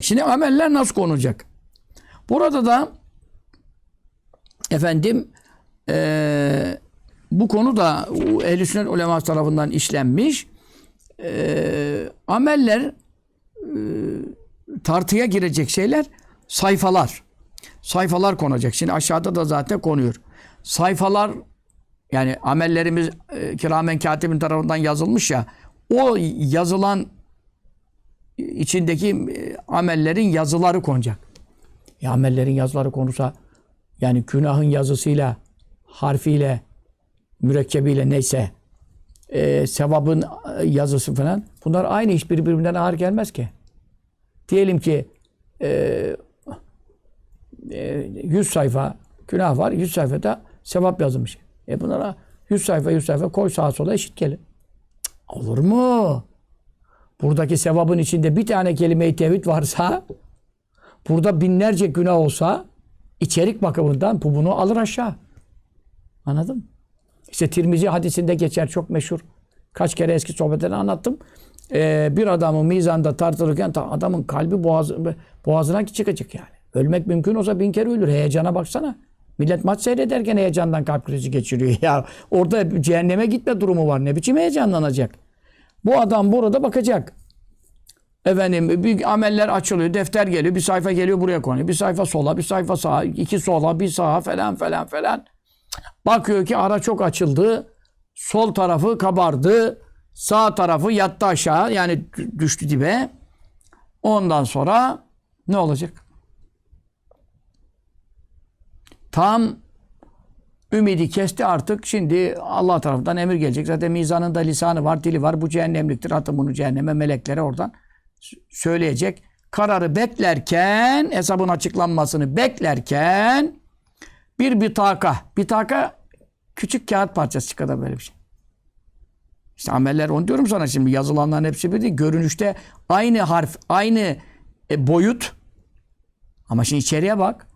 Şimdi ameller nasıl konacak? Burada da efendim eee, bu konu da ehl-i sünnet uleması tarafından işlenmiş. Eee, ameller eee, tartıya girecek şeyler sayfalar. Sayfalar konacak. Şimdi aşağıda da zaten konuyor. Sayfalar yani amellerimiz e, kiramen katibin tarafından yazılmış ya o yazılan içindeki e, amellerin yazıları konacak. Ya amellerin yazıları konursa yani günahın yazısıyla, harfiyle, mürekkebiyle neyse e, sevabın e, yazısı falan bunlar aynı iş birbirinden ağır gelmez ki. Diyelim ki e, e, 100 sayfa günah var, 100 sayfada sevap yazılmış. E bunlara 100 sayfa 100 sayfa koy sağa sola eşit gelir. Olur mu? Buradaki sevabın içinde bir tane kelime-i tevhid varsa burada binlerce günah olsa içerik bakımından bu bunu alır aşağı. Anladın mı? İşte Tirmizi hadisinde geçer çok meşhur. Kaç kere eski sohbetlerini anlattım. Ee, bir adamı mizanda tartılırken ta- adamın kalbi boğazı, boğazına çıkacak yani. Ölmek mümkün olsa bin kere ölür. Heyecana baksana. Millet maç seyrederken heyecandan kalp krizi geçiriyor. Ya orada cehenneme gitme durumu var. Ne biçim heyecanlanacak? Bu adam burada bakacak. Efendim bir ameller açılıyor, defter geliyor, bir sayfa geliyor buraya konuyor. Bir sayfa sola, bir sayfa sağa, iki sola, bir sağa falan falan falan. Bakıyor ki ara çok açıldı. Sol tarafı kabardı. Sağ tarafı yattı aşağı. Yani dü- düştü dibe. Ondan sonra ne olacak? Tam ümidi kesti artık. Şimdi Allah tarafından emir gelecek. Zaten mizanında lisanı var, dili var. Bu cehennemliktir. Atın bunu cehenneme meleklere oradan söyleyecek. Kararı beklerken, hesabın açıklanmasını beklerken bir bitaka. Bitaka küçük kağıt parçası kadar böyle bir şey. İşte ameller onu diyorum sana şimdi yazılanların hepsi bir değil. Görünüşte aynı harf, aynı e, boyut. Ama şimdi içeriye bak.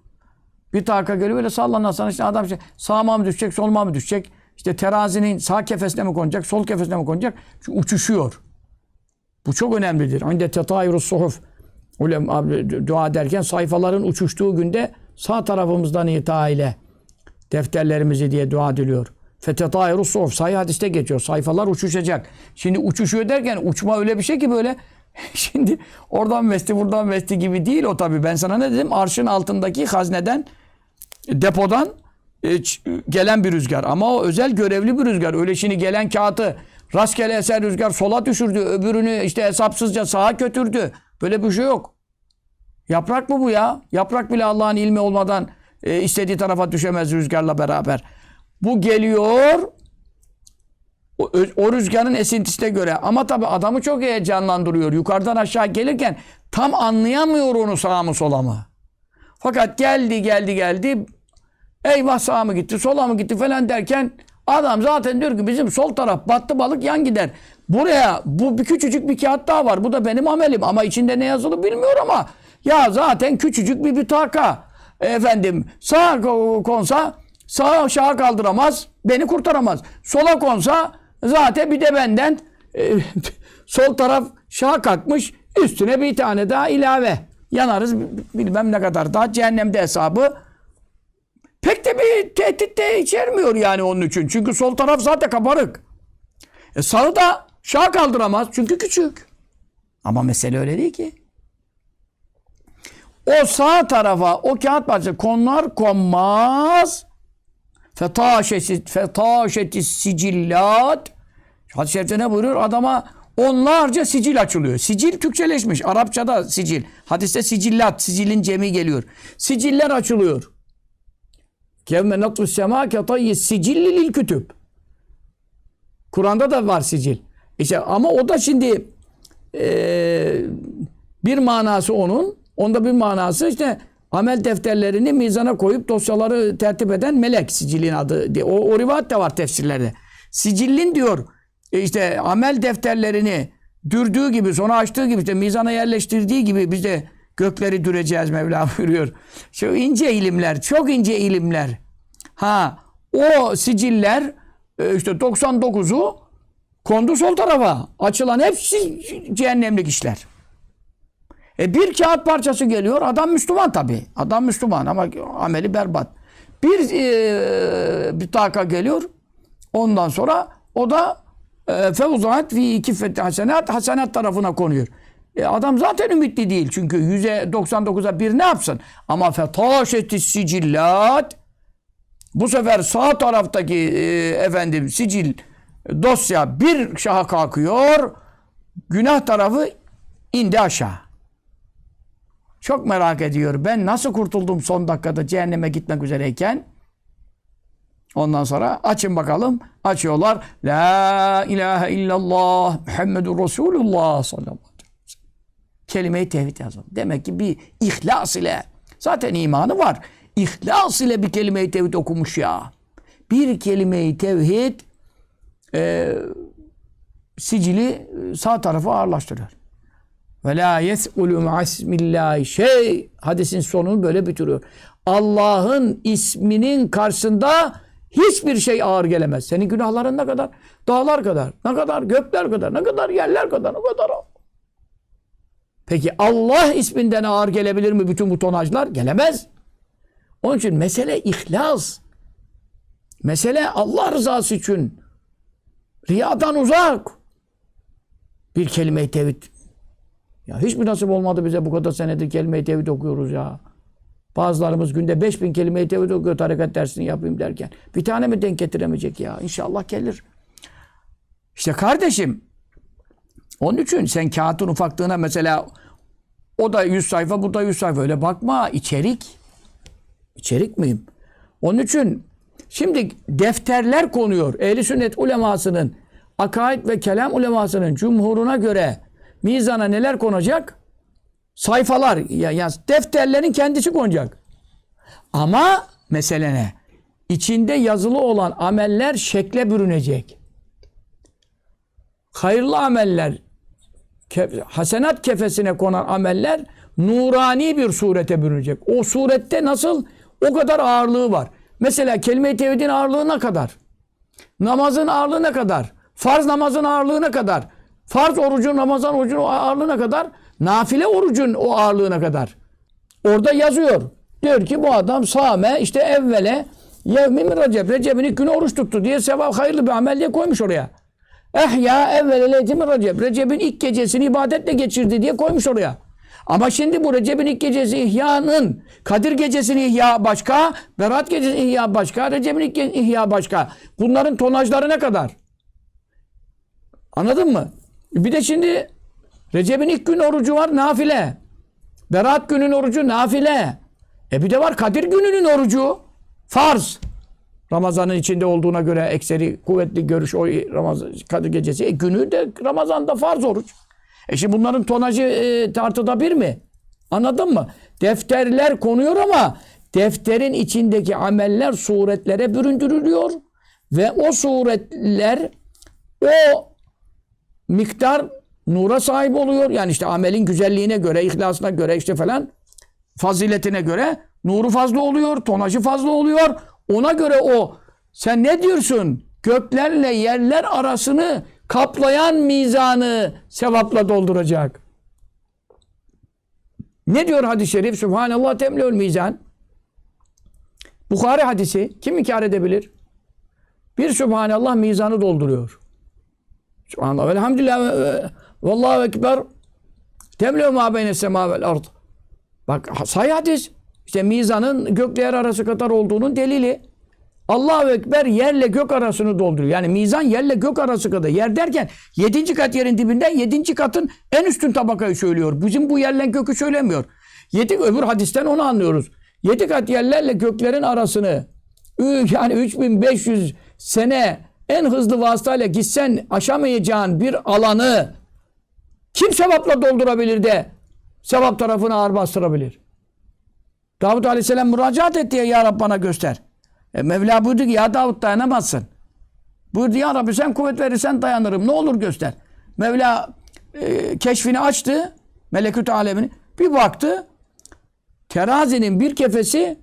Bir taka geliyor böyle sallanan sana işte adam işte sağıma mı düşecek, soluma mı düşecek? İşte terazinin sağ kefesine mi konacak, sol kefesine mi konacak? Çünkü uçuşuyor. Bu çok önemlidir. Önde tetayürus suhuf. Ulem abi dua ederken sayfaların uçuştuğu günde sağ tarafımızdan itaiyle defterlerimizi diye dua ediliyor. Fetetayru suhuf. Sahih hadiste geçiyor. Sayfalar uçuşacak. Şimdi uçuşuyor derken uçma öyle bir şey ki böyle şimdi oradan vesti buradan vesti gibi değil o tabii. Ben sana ne dedim? Arşın altındaki hazneden depodan e, gelen bir rüzgar. Ama o özel görevli bir rüzgar. Öyle şimdi gelen kağıtı rastgele eser rüzgar sola düşürdü. Öbürünü işte hesapsızca sağa götürdü. Böyle bir şey yok. Yaprak mı bu ya? Yaprak bile Allah'ın ilmi olmadan e, istediği tarafa düşemez rüzgarla beraber. Bu geliyor o, o rüzgarın esintisine göre. Ama tabii adamı çok heyecanlandırıyor. Yukarıdan aşağı gelirken tam anlayamıyor onu sağa mı sola mı. Fakat geldi geldi geldi. Eyvah sağa mı gitti sola mı gitti falan derken adam zaten diyor ki bizim sol taraf battı balık yan gider. Buraya bu bir küçücük bir kağıt daha var. Bu da benim amelim ama içinde ne yazılı bilmiyor ama ya zaten küçücük bir bitaka. Efendim sağa ko- konsa sağ aşağı kaldıramaz beni kurtaramaz. Sola konsa zaten bir de benden e, sol taraf şaha kalkmış üstüne bir tane daha ilave. Yanarız bilmem ne kadar daha cehennemde hesabı. Pek de bir tehdit de içermiyor yani onun için. Çünkü sol taraf zaten kabarık. E sağı da şaha kaldıramaz çünkü küçük. Ama mesele öyle değil ki. O sağ tarafa o kağıt parçası konar konmaz fetaşeti sicillat Hadis-i şerifte ne buyuruyor? Adama onlarca sicil açılıyor. Sicil Türkçeleşmiş. Arapçada sicil. Hadiste sicillat. Sicilin cemi geliyor. Siciller açılıyor. Kevme natfus sema ketayyi sicilli lil kütüb. Kur'an'da da var sicil. İşte ama o da şimdi eee, bir manası onun. Onda bir manası işte amel defterlerini mizana koyup dosyaları tertip eden melek sicilin adı. diye. O, o rivayet de var tefsirlerde. Sicillin diyor e, işte amel defterlerini dürdüğü gibi sonra açtığı gibi işte mizana yerleştirdiği gibi biz de gökleri düreceğiz Mevla buyuruyor. Şu ince ilimler, çok ince ilimler. Ha o siciller e, işte 99'u kondu sol tarafa. Açılan hepsi cehennemlik işler. E bir kağıt parçası geliyor. Adam Müslüman tabii. Adam Müslüman ama ameli berbat. Bir e, bir taka geliyor. Ondan sonra o da e, fevzaat fi iki hasenat hasenat tarafına konuyor. E, adam zaten ümitli değil. Çünkü yüze 99'a bir ne yapsın? Ama fetaşeti sicillat bu sefer sağ taraftaki e, efendim sicil dosya bir şaha kalkıyor. Günah tarafı indi aşağı. Çok merak ediyor. Ben nasıl kurtuldum son dakikada cehenneme gitmek üzereyken? Ondan sonra açın bakalım. Açıyorlar. La ilahe illallah Muhammedur Resulullah sallallahu aleyhi ve sellem. Kelime-i tevhid yazalım. Demek ki bir ihlas ile zaten imanı var. İhlas ile bir kelime-i tevhid okumuş ya. Bir kelime-i tevhid e, sicili e, sağ tarafa ağırlaştırıyor. Ve la yes'ulu ma'asmillahi şey. Hadisin sonunu böyle bitiriyor. Allah'ın isminin karşısında hiçbir şey ağır gelemez. Senin günahların ne kadar? Dağlar kadar, ne kadar? Gökler kadar, ne kadar? Yerler kadar, ne kadar? Peki Allah isminden ağır gelebilir mi bütün bu tonajlar? Gelemez. Onun için mesele ihlas. Mesele Allah rızası için. Riyadan uzak. Bir kelime-i tevhid. Ya hiç mi nasip olmadı bize bu kadar senedir kelime-i tevhid okuyoruz ya. Bazılarımız günde 5000 kelime-i tevhid okuyor tarikat dersini yapayım derken. Bir tane mi denk getiremeyecek ya? İnşallah gelir. İşte kardeşim onun için sen kağıtın ufaklığına mesela o da 100 sayfa bu da 100 sayfa öyle bakma içerik. İçerik miyim? Onun için şimdi defterler konuyor. Ehli sünnet ulemasının akaid ve kelam ulemasının cumhuruna göre mizana neler konacak? Sayfalar, ya, ya defterlerin kendisi konacak. Ama mesele ne? İçinde yazılı olan ameller şekle bürünecek. Hayırlı ameller, hasenat kefesine konan ameller nurani bir surete bürünecek. O surette nasıl? O kadar ağırlığı var. Mesela kelime-i tevhidin ağırlığı ne kadar? Namazın ağırlığı ne kadar? Farz namazın ağırlığı ne kadar? Farz orucun, Ramazan orucun ağırlığı ne kadar? Nafile orucun o ağırlığına kadar. Orada yazıyor. Diyor ki bu adam same işte evvele yevmi min Recep. Recep'in ilk günü oruç tuttu diye sevap hayırlı bir amel diye koymuş oraya. Ehya evvele leyti min Recep. Recep'in ilk gecesini ibadetle geçirdi diye koymuş oraya. Ama şimdi bu Recep'in ilk gecesi İhya'nın Kadir gecesini İhya başka, Berat gecesini İhya başka, Recep'in ilk gecesi İhya başka. Bunların tonajları ne kadar? Anladın mı? Bir de şimdi Recep'in ilk gün orucu var nafile. Berat günün orucu nafile. E bir de var Kadir gününün orucu. Farz. Ramazan'ın içinde olduğuna göre ekseri kuvvetli görüş o Ramazan Kadir gecesi. E günü de Ramazan'da farz oruç. E şimdi bunların tonajı e, tartıda bir mi? Anladın mı? Defterler konuyor ama defterin içindeki ameller suretlere büründürülüyor ve o suretler o miktar nura sahip oluyor. Yani işte amelin güzelliğine göre, ihlasına göre işte falan faziletine göre nuru fazla oluyor, tonajı fazla oluyor. Ona göre o sen ne diyorsun? Göklerle yerler arasını kaplayan mizanı sevapla dolduracak. Ne diyor hadis-i şerif? Subhanallah temleül mizan. Bukhari hadisi. Kim inkar edebilir? Bir Subhanallah mizanı dolduruyor. Subhanallah. Velhamdülillah. Vallahu ekber. Temleül ma beyne sema vel ard. Bak say hadis. İşte mizanın gökle yer arası kadar olduğunun delili. Allahu Ekber yerle gök arasını dolduruyor. Yani mizan yerle gök arası kadar. Yer derken yedinci kat yerin dibinden yedinci katın en üstün tabakayı söylüyor. Bizim bu yerle gökü söylemiyor. Yedi, öbür hadisten onu anlıyoruz. Yedi kat yerlerle göklerin arasını yani 3500 sene en hızlı vasıtayla gitsen aşamayacağın bir alanı kim sevapla doldurabilir de sevap tarafını ağır bastırabilir? Davut Aleyhisselam müracaat etti ya, ya Rab bana göster. E, Mevla buyurdu ki ya Davut dayanamazsın. Buyurdu ya Rabbi sen kuvvet verirsen dayanırım. Ne olur göster. Mevla e, keşfini açtı. Melekut alemini. Bir baktı. Terazinin bir kefesi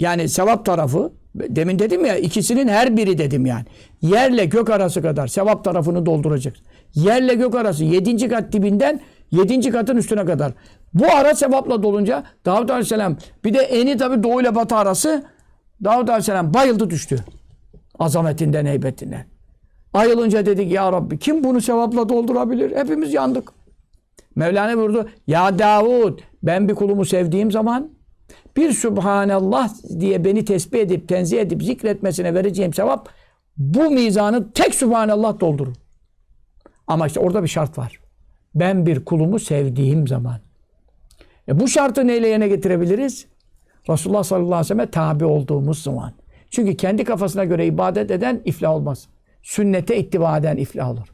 yani sevap tarafı demin dedim ya ikisinin her biri dedim yani. Yerle gök arası kadar sevap tarafını dolduracak. Yerle gök arası yedinci kat dibinden Yedinci katın üstüne kadar. Bu ara sevapla dolunca Davud Aleyhisselam bir de eni tabi doğu ile batı arası Davud Aleyhisselam bayıldı düştü. Azametinden, heybetinden. Ayılınca dedik ya Rabbi kim bunu sevapla doldurabilir? Hepimiz yandık. Mevlana buyurdu. Ya Davud ben bir kulumu sevdiğim zaman bir Subhanallah diye beni tesbih edip, tenzih edip, zikretmesine vereceğim sevap bu mizanı tek Subhanallah doldurur. Ama işte orada bir şart var. Ben bir kulumu sevdiğim zaman. E bu şartı neyle yerine getirebiliriz? Resulullah sallallahu aleyhi ve selleme tabi olduğumuz zaman. Çünkü kendi kafasına göre ibadet eden iflah olmaz. Sünnete ittiba eden iflah olur.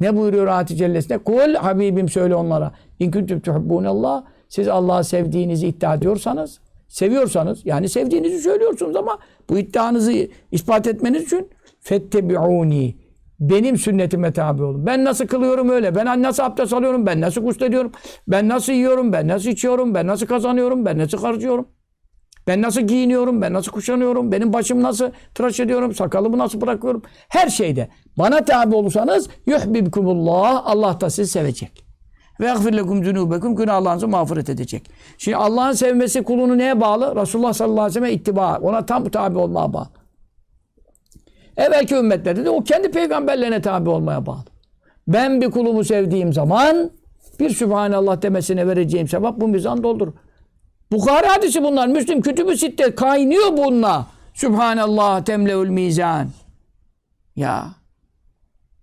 Ne buyuruyor ayet-i cellesinde? Kul Habibim söyle onlara. İn kuntum tuhibbunallah. Siz Allah'ı sevdiğinizi iddia ediyorsanız, seviyorsanız, yani sevdiğinizi söylüyorsunuz ama bu iddianızı ispat etmeniz için fettebi'uni. Benim sünnetime tabi olun. Ben nasıl kılıyorum öyle. Ben nasıl abdest alıyorum. Ben nasıl guslediyorum. Ben nasıl yiyorum. Ben nasıl içiyorum. Ben nasıl kazanıyorum. Ben nasıl harcıyorum. Ben nasıl giyiniyorum, ben nasıl kuşanıyorum, benim başım nasıl tıraş ediyorum, sakalımı nasıl bırakıyorum. Her şeyde bana tabi olursanız yuhbibkumullah Allah da sizi sevecek. Ve yagfir lekum zunubekum günahlarınızı mağfiret edecek. Şimdi Allah'ın sevmesi kulunu neye bağlı? Resulullah sallallahu aleyhi ve sellem ittiba. Ona tam tabi olmaya bağlı. Evvelki ümmetlerde de o kendi peygamberlerine tabi olmaya bağlı. Ben bir kulumu sevdiğim zaman bir Sübhanallah demesine vereceğim sevap bu mizan doldurur. Bukhari hadisi bunlar. Müslim kütübü sitte kaynıyor bununla. Sübhanallah temleül mizan. Ya.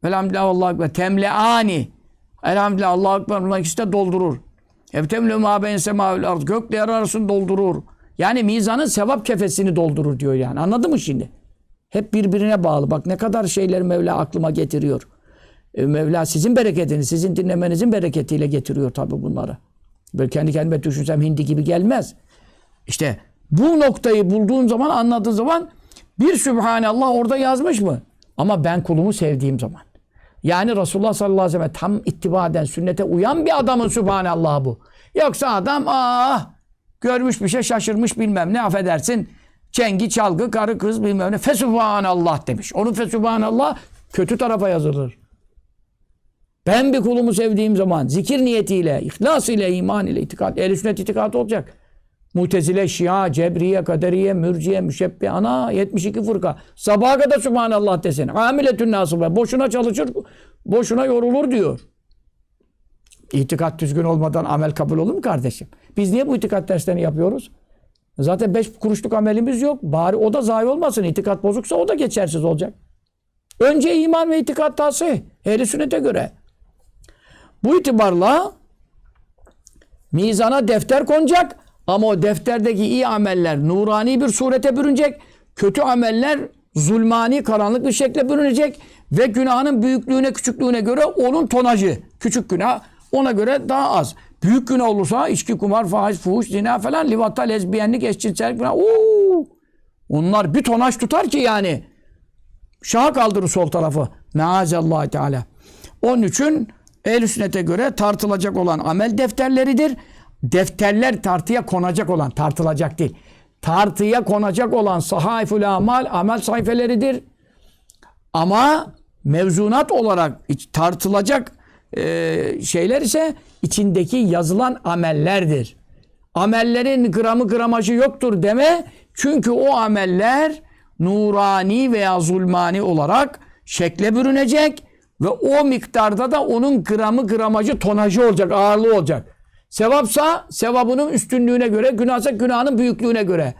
Velhamdülillah Allahu Ekber. Temleani. Elhamdülillah Allahu Ekber. Bunlar ikisi de doldurur. Evtemle ma ben semâül ard. Gökle arasını doldurur. Yani mizanın sevap kefesini doldurur diyor yani. Anladın mı şimdi? Hep birbirine bağlı. Bak ne kadar şeyler Mevla aklıma getiriyor. E, Mevla sizin bereketini, sizin dinlemenizin bereketiyle getiriyor tabii bunları. Böyle kendi kendime düşünsem hindi gibi gelmez. İşte bu noktayı bulduğun zaman, anladığın zaman bir Sübhanallah orada yazmış mı? Ama ben kulumu sevdiğim zaman. Yani Resulullah sallallahu aleyhi ve sellem tam ittiba eden, sünnete uyan bir adamın Sübhanallah bu. Yoksa adam ah görmüş bir şey şaşırmış bilmem ne affedersin. Çengi, çalgı, karı kız bilmem ne. Fesubhanallah demiş. Onun fesubhanallah kötü tarafa yazılır. Ben bir kulumu sevdiğim zaman zikir niyetiyle, ihlas ile, iman ile, itikat, ehl sünnet itikadı olacak. Mutezile, Şia, Cebriye, Kaderiye, Mürciye, Müşebbi, ana 72 fırka. Sabaha kadar Subhanallah desin. Amiletün nasıbe. Boşuna çalışır, boşuna yorulur diyor. İtikat düzgün olmadan amel kabul olur mu kardeşim? Biz niye bu itikat derslerini yapıyoruz? Zaten beş kuruşluk amelimiz yok. Bari o da zayi olmasın. İtikat bozuksa o da geçersiz olacak. Önce iman ve itikat tasih. Ehl-i sünnete göre. Bu itibarla mizana defter konacak ama o defterdeki iyi ameller nurani bir surete bürünecek. Kötü ameller zulmani karanlık bir şekle bürünecek ve günahının büyüklüğüne küçüklüğüne göre onun tonajı küçük günah ona göre daha az. Büyük günah olursa içki, kumar, faiz, fuhuş, zina falan, livatta, lezbiyenlik, eşcinsellik falan. Oo! Onlar bir tonaj tutar ki yani. Şaha kaldırır sol tarafı. Meazallah Teala. Onun için ehl sünnete göre tartılacak olan amel defterleridir. Defterler tartıya konacak olan, tartılacak değil. Tartıya konacak olan sahaifül amal, amel sayfeleridir. Ama mevzunat olarak tartılacak e, şeyler ise içindeki yazılan amellerdir. Amellerin gramı gramajı yoktur deme. Çünkü o ameller nurani veya zulmani olarak şekle bürünecek ve o miktarda da onun gramı gramajı tonajı olacak, ağırlığı olacak. Sevapsa sevabının üstünlüğüne göre, günahsa günahının büyüklüğüne göre.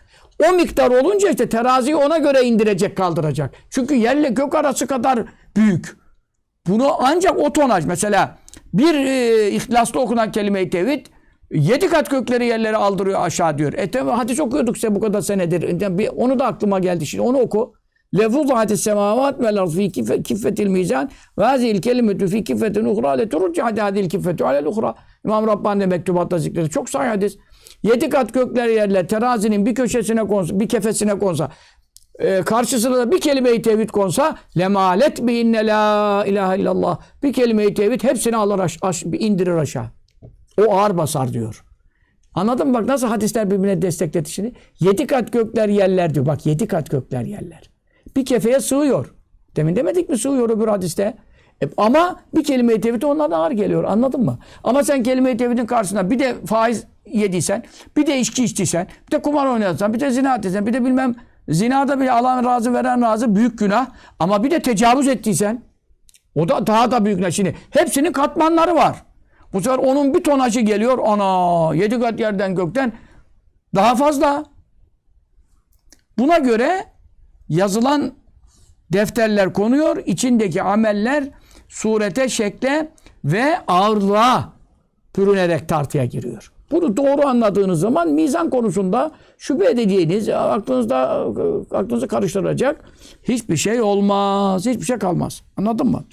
O miktar olunca işte teraziyi ona göre indirecek, kaldıracak. Çünkü yerle gök arası kadar büyük. Bunu ancak o tonaj mesela bir e, ihlaslı okunan kelime-i tevhid yedi kat gökleri yerlere aldırıyor aşağı diyor. E tabi hadis okuyorduk size bu kadar senedir. E, bir, onu da aklıma geldi şimdi onu oku. Levuzatis semavat vel arz fi kiffetil mizan ve hazil kelimetu fi kiffetin uhra le turca hadi hadil kiffetu alel uhra. İmam Rabbani mektubatta zikredi. Çok sahih hadis. Yedi kat gökler yerler terazinin bir köşesine konsa, bir kefesine konsa, e, karşısına da bir kelime-i tevhid konsa lemalet bi inne la ilahe illallah. Bir kelime-i tevhid hepsini alır aş, aş, indirir aşağı. O ağır basar diyor. Anladın mı? Bak nasıl hadisler birbirine destekledi. Yedi kat gökler yerler diyor. Bak yedi kat gökler yerler. Bir kefeye sığıyor. Demin demedik mi sığıyor öbür hadiste? E, ama bir kelime-i tevhid onlardan ağır geliyor. Anladın mı? Ama sen kelime-i tevhidin karşısında bir de faiz yediysen, bir de içki içtiysen, bir de kumar oynadıysan, bir de zina ettiysen, bir de bilmem zinada bile Allah'ın razı veren razı büyük günah. Ama bir de tecavüz ettiysen o da daha da büyük günah. Şimdi hepsinin katmanları var. Bu sefer onun bir tonajı geliyor. Ana yedi kat yerden gökten daha fazla. Buna göre yazılan defterler konuyor. içindeki ameller surete, şekle ve ağırlığa pürünerek tartıya giriyor. Bunu doğru anladığınız zaman mizan konusunda şüphe edeceğiniz, aklınızda aklınızı karıştıracak hiçbir şey olmaz. Hiçbir şey kalmaz. Anladın mı?